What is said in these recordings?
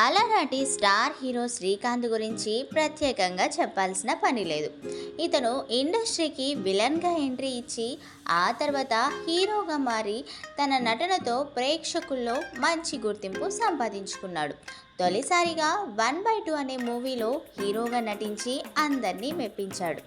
అలనాటి star hero Srikanth గురించి ప్రత్యేకంగా చెప్పాల్సిన పని లేదు. ఇతను ఇండస్ట్రీకి విలన్గా ఎంట్రీ ఇచ్చి ఆ తర్వాత హీరోగా మారి తన నటనతో ప్రేక్షకుల్లో మంచి గుర్తింపు సంపాదించుకున్నాడు. తొలిసారిగా వన్ బై టూ అనే మూవీలో హీరోగా నటించి అందరినీ మెప్పించాడు.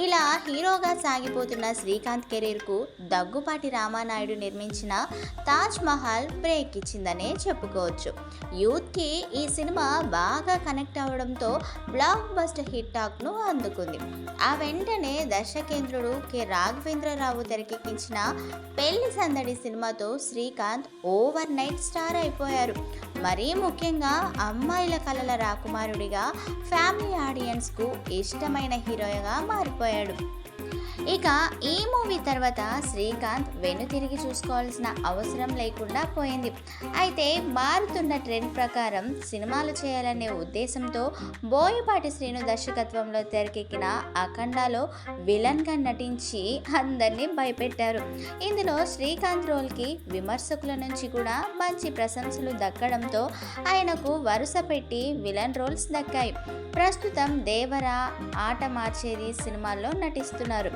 ఇలా హీరోగా సాగిపోతున్న శ్రీకాంత్ కెరీర్కు దగ్గుపాటి రామానాయుడు నిర్మించిన తాజ్ మహల్ బ్రేక్ ఇచ్చిందనే చెప్పుకోవచ్చు. యూత్కి ఈ సినిమా బాగా కనెక్ట్ అవ్వడంతో బ్లాక్ బస్టర్ హిట్ టాక్ను అందుకుంది. ఆ వెంటనే దర్శకేంద్రుడు కె. రాఘవేంద్రరావు తెరకెక్కించిన పెళ్ళి సందడి సినిమాతో శ్రీకాంత్ ఓవర్ నైట్ స్టార్ అయిపోయారు. మరీ ముఖ్యంగా అమ్మాయిల కలల రాకుమారుడిగా ఫ్యామిలీ ఆడియన్స్కు ఇష్టమైన హీరోగా మారిపోయాడు. ఇక ఈ మూవీ తర్వాత శ్రీకాంత్ వెనుతిరిగి చూసుకోవాల్సిన అవసరం లేకుండా పోయింది. అయితే మారుతున్న ట్రెండ్ ప్రకారం సినిమాలు చేయాలనే ఉద్దేశంతో బోయపాటి శ్రీను దర్శకత్వంలో తెరకెక్కిన అఖండాలో విలన్గా నటించి అందరినీ భయపెట్టారు. ఇందులో శ్రీకాంత్ రోల్కి విమర్శకుల నుంచి కూడా మంచి ప్రశంసలు దక్కడం దక్కడంతో ఆయనకు వరుస పెట్టి విలన్ రోల్స్ దక్కాయి. ప్రస్తుతం దేవరా ఆట మార్చేది సినిమాల్లో నటిస్తున్నారు.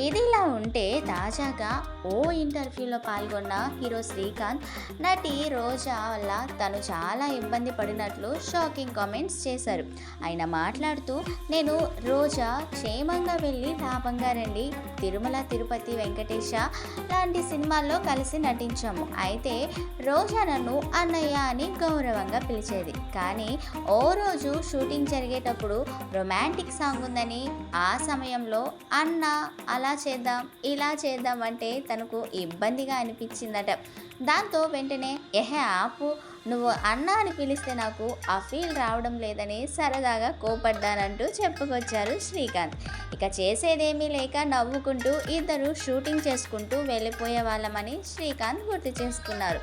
ఇదిలా ఉంటే తాజాగా ఓ ఇంటర్వ్యూలో పాల్గొన్న హీరో శ్రీకాంత్ నటి రోజా వల్ల తను చాలా ఇబ్బంది పడినట్లు షాకింగ్ కామెంట్స్ చేశారు. ఆయన మాట్లాడుతూ నేను రోజా క్షేమంగా వెళ్ళి లాభంగా రండి. తిరుమల తిరుపతి వెంకటేశ లాంటి సినిమాల్లో కలిసి నటించాము. అయితే రోజా నన్ను అన్నయ్య అని అని గౌరవంగా పిలిచేది. కానీ ఓ రోజు షూటింగ్ జరిగేటప్పుడు రొమాంటిక్ సాంగ్ ఉందని ఆ సమయంలో అన్న అలా చేద్దాం ఇలా చేద్దాం అంటే తనకు ఇబ్బందిగా అనిపించిందట. దాంతో వెంటనే ఎహే ఆపు నువ్వు అన్న అని పిలిస్తే నాకు ఆ ఫీల్ రావడం లేదని సరదాగా కోపడ్డానంటూ చెప్పుకొచ్చారు శ్రీకాంత్. ఇక చేసేదేమీ లేక నవ్వుకుంటూ ఇద్దరు షూటింగ్ చేసుకుంటూ వెళ్ళిపోయే వాళ్ళమని శ్రీకాంత్ గుర్తు చేసుకున్నారు.